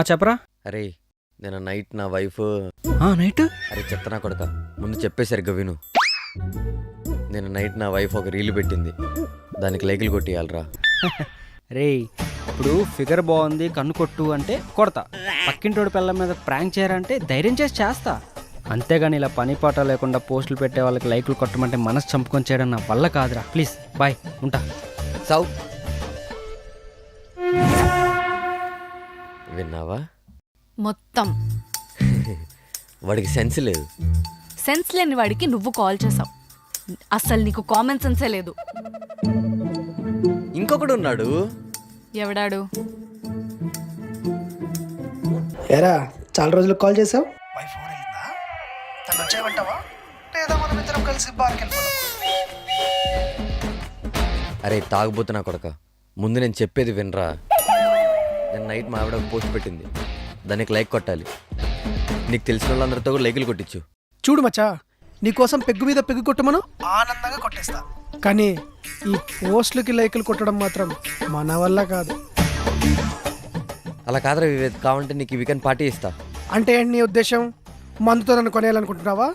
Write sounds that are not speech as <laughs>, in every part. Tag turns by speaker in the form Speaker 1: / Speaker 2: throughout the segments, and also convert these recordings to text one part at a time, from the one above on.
Speaker 1: చెప్పరా?
Speaker 2: అరే నేను నైట్ నా వైఫ్
Speaker 1: నైట్?
Speaker 2: అరే చెప్తానా కొడక. ముందు చెప్పేసరిగ్గా విను. నేను నైట్ నా వైఫ్ ఒక రీల్ పెట్టింది. దానికి లైకులు కొట్టియాలరా. <laughs>
Speaker 1: రేయ్ ఇప్పుడు ఫిగర్ బాగుంది కన్ను కొట్టు అంటే కొడతా. పక్కింటోడి పిల్ల మీద ప్రాంక్ చేయరంటే ధైర్యం చేసి చేస్తా. అంతేగాని ఇలా పని పాట లేకుండా పోస్టులు పెట్టే వాళ్ళకి లైకులు కొట్టమంటే మనసు చంపుకొని చేయడం నా వల్ల కాదురా. ప్లీజ్ బాయ్ ఉంటా.
Speaker 2: సౌ విన్నావా?
Speaker 3: మొత్తం. <laughs>
Speaker 2: వాడికి సెన్స్ లేదు.
Speaker 3: సెన్స్ లేని వాడికి నువ్వు కాల్ చేసావు. అసలు నీకు కామన్ సెన్సే లేదు.
Speaker 2: ఇంకొకడు ఉన్నాడు.
Speaker 3: ఎవడాడు?
Speaker 4: ఎరా చాలా రోజులకు కాల్ చేసావు?
Speaker 2: అరే తాగుబోతున్నా కొడక. ముందు నేను చెప్పేది వినరా. నేను నైట్ మా ఆవిడ పోస్ట్ పెట్టింది. దానికి లైక్ కొట్టాలి. నీకు తెలిసిన వాళ్ళందరితో కూడా లైకులు కొట్టించు.
Speaker 4: చూడు మచ్చా నీకోసం పెగ్గు మీద పెగ్గు కొట్టమను? ఆనందంగా కొట్టేస్తా. కానీ ఈ పోస్టులకి లైకులు కొట్టడం మాత్రం మన వల్ల కాదు.
Speaker 2: అలా కాదురా వివేక్ కావాలంటే నీకు ఈ వీకెండ్ పార్టీ ఇస్తా.
Speaker 4: అంటే ఏంటి నీ ఉద్దేశం? మందుతో నన్ను కొనేయాలనుకుంటున్నావా?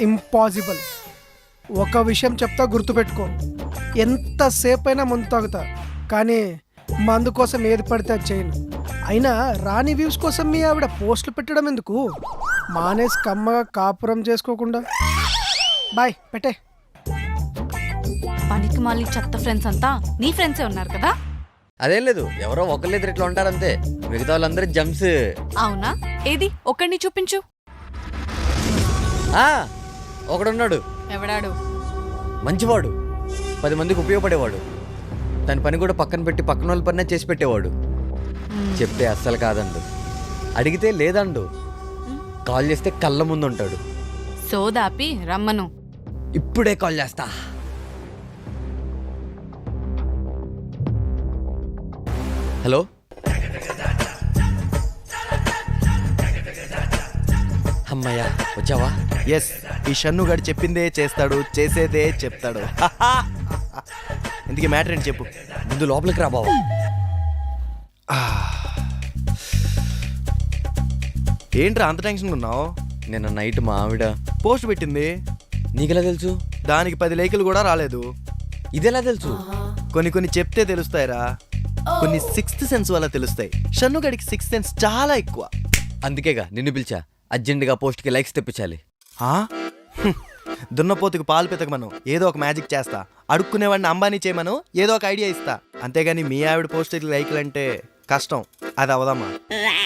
Speaker 4: ఇంపాసిబుల్ ఒక విషయం చెప్తా గుర్తుపెట్టుకో. ఎంతసేపు అయినా మందు తాగుతా. కానీ మందు కోసం ఏది పడితే అది చేయను. అయినా రాని వ్యూస్ కోసం మీ ఆవిడ పోస్టులు పెట్టడం ఎందుకు? మానేసి కమ్మగా కాపురం చేసుకోకుండా. బాయ్ పెట్టే.
Speaker 3: పనికి మళ్ళీ చెత్త ఫ్రెండ్స్ అంతా నీ ఫ్రెండ్సే ఉన్నారు కదా?
Speaker 2: అదేం లేదు ఎవరో ఒకళ్ళిద్దరు ఇట్లా ఉంటారంతే మిగతా వాళ్ళందరూ జంప్స్.
Speaker 3: అవునా? ఏది? ఒక్కడిని చూపించు.
Speaker 2: ఆ, ఒకడున్నాడు.
Speaker 3: ఎవడాడు?
Speaker 2: మంచివాడు. పది మందికి ఉపయోగపడేవాడు. తన పని కూడా పక్కన పెట్టి పక్కన వాళ్ళ పనే చేసి పెట్టేవాడు. చెప్తే అస్సలు కాదండు. అడిగితే లేదండు. కాల్ చేస్తే కళ్ళ ముందు ఉంటాడు.
Speaker 3: సోదాపి రమ్మను.
Speaker 2: ఇప్పుడే కాల్ చేస్తా. హలో? అమ్మయ్యా వచ్చావా?
Speaker 5: ఎస్ ఈ షన్ను గడి చెప్పిందే చేస్తాడు చేసేదే చెప్తాడు. <laughs> ఇందుకే మ్యాటర్ ఏంటి చెప్పు?
Speaker 2: ముందు లోపలికి రా బావా
Speaker 5: ఏంట్రా అంత టెన్షన్ ఉన్నావు?
Speaker 2: నిన్న నైట్ మా ఆవిడ
Speaker 5: పోస్ట్ పెట్టింది.
Speaker 2: నీకెలా తెలుసు?
Speaker 5: దానికి పది లేఖలు కూడా రాలేదు.
Speaker 2: ఇదెలా తెలుసు?
Speaker 5: కొన్ని కొన్ని చెప్తే తెలుస్తాయిరా. కొన్ని సిక్స్త్ సెన్స్ వల్ల తెలుస్తాయి. షన్ను గడికి సిక్స్త్ సెన్స్ చాలా ఎక్కువ.
Speaker 2: అందుకేగా నిన్ను పిలిచా. అర్జెంటుగా పోస్ట్కి లైక్స్ తెప్పించాలి.
Speaker 5: ఆ? <laughs> దున్నపోతుకు పాలు పెతకమను. ఏదో ఒక మ్యాజిక్ చేస్తా. అడుక్కునేవాడిని అంబానీ చేయమను. ఏదో ఒక ఐడియా ఇస్తా. అంతేగాని మీ ఆవిడ పోస్ట్ లైకులు అంటే కష్టం. అది అవదమ్మా.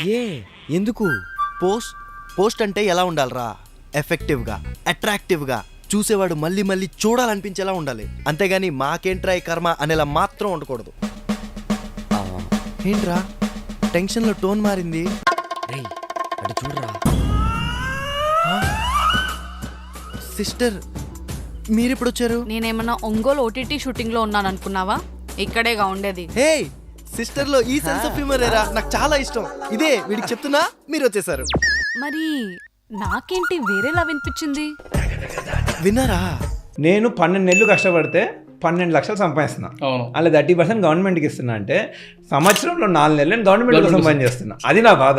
Speaker 2: ఏ? ఎందుకు?
Speaker 5: పోస్ట్ పోస్ట్ అంటే ఎలా ఉండాలిరా? ఎఫెక్టివ్గా అట్రాక్టివ్గా చూసేవాడు మళ్ళీ మళ్ళీ చూడాలనిపించేలా ఉండాలి. అంతేగాని మాకేంట్రా ఈ కర్మ అనేలా మాత్రం ఉండకూడదు. ఏంట్రా? టెన్షన్లో టోన్ మారింది.
Speaker 2: చూడరా?
Speaker 5: సిస్టర్ మీరెప్పుడు వచ్చారు
Speaker 3: నేనేమన్నా ఒంగోలు ఓటీటీ షూటింగ్లో ఉన్నాను అనుకున్నావా ఇక్కడేగా ఉండేది.
Speaker 5: హే సిస్టర్లో ఈ సెన్స్ ఆఫ్ హ్యూమర్ ఏరా నాకు చాలా ఇష్టం. ఇదే వీడికి చెప్తున్నా మీరు వచ్చేసారు
Speaker 3: మరి నాకేంటి వేరేలా వినిపించింది?
Speaker 5: విన్నారా?
Speaker 6: నేను పన్నెండు నెలలు కష్టపడితే పన్నెండు లక్షలు సంపాదిస్తున్నా. అలా థర్టీ పర్సెంట్ గవర్నమెంట్కి ఇస్తున్నా అంటే సంవత్సరంలో నాలుగు నెలలు నేను గవర్నమెంట్ కోసం పని చేస్తున్నా అది నా బాధ.